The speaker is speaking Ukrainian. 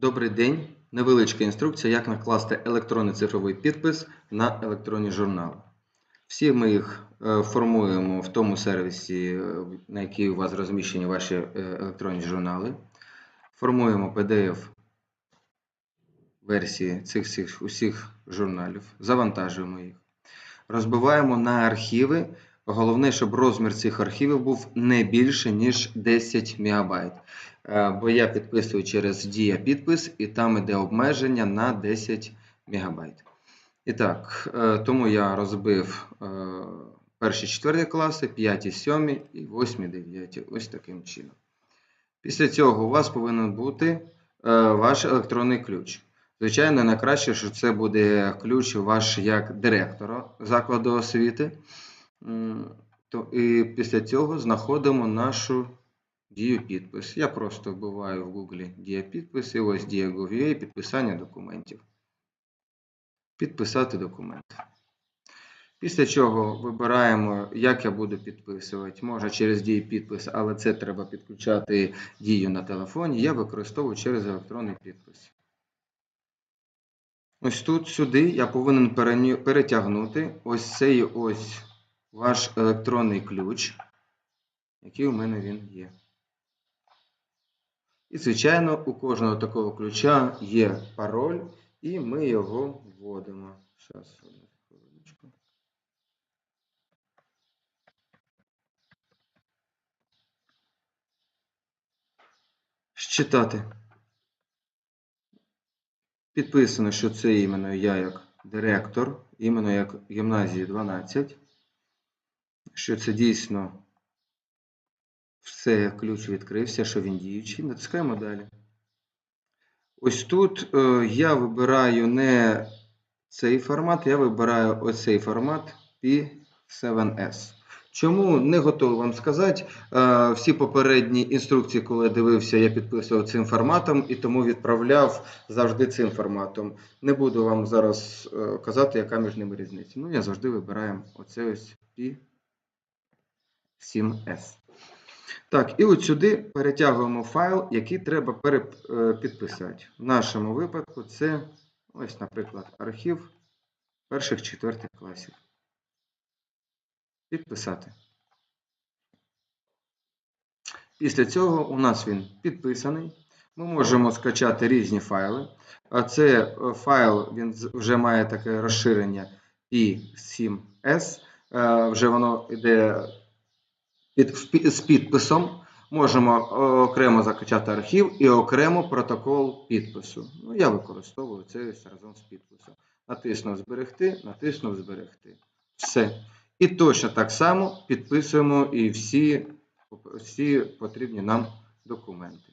Добрий день. Невеличка інструкція, як накласти електронний цифровий підпис на електронні журнали. Всі ми їх е, формуємо в тому сервісі, е, на який у вас розміщені ваші е, електронні журнали. Формуємо PDF версії цих всіх усіх журналів, завантажуємо їх, розбиваємо на архіви. Головне, щоб розмір цих архівів був не більше, ніж 10 МБ. Е, Бо я підписую через Дія підпис, і там іде обмеження на 10 МБ. І так, е, тому я розбив е, перші 4 класи, 5, 7 і 8, 9. Ось таким чином. Після цього у вас повинен бути ваш електронний ключ. Звичайно, найкраще, що це буде ключ ваш як директора закладу освіти. То, і після цього знаходимо нашу дію підпис. Я просто вбиваю в Google дія підпис і ось дія Gov.ua підписання документів. Підписати документ. Після чого вибираємо, як я буду підписувати. Може через дію підпис, але це треба підключати дію на телефоні. Я використовую через електронний підпис. Ось тут сюди я повинен перетягнути ось цей ось ваш електронний ключ, який у мене він є. І, звичайно, у кожного такого ключа є пароль, і ми його вводимо. Зараз, одну хвилиночку. Считати. Підписано, що це іменно я як директор, іменно як гімназії 12, що це дійсно все, ключ відкрився, що він діючий. Натискаємо далі. Ось тут е, я вибираю не цей формат, я вибираю оцей формат P7S. Чому не готовий вам сказати. Е, Всі попередні інструкції, коли я дивився, я підписував цим форматом і тому відправляв завжди цим форматом. Не буду вам зараз е, казати, яка між ними різниця. Ну, я завжди вибираю оце ось P7S. Так, і от сюди перетягуємо файл, який треба е, підписати. В нашому випадку це ось, наприклад, архів перших четвертих класів. Підписати. Після цього у нас він підписаний. Ми можемо скачати різні файли. А це е, файл він вже має таке розширення P7S. Е, Вже воно йде під, з підписом. Можемо е, окремо закачати архів і окремо протокол підпису. Ну, я використовую це разом з підписом. Натиснув зберегти, натиснув зберегти. Все. І точно так само підписуємо і всі, всі потрібні нам документи.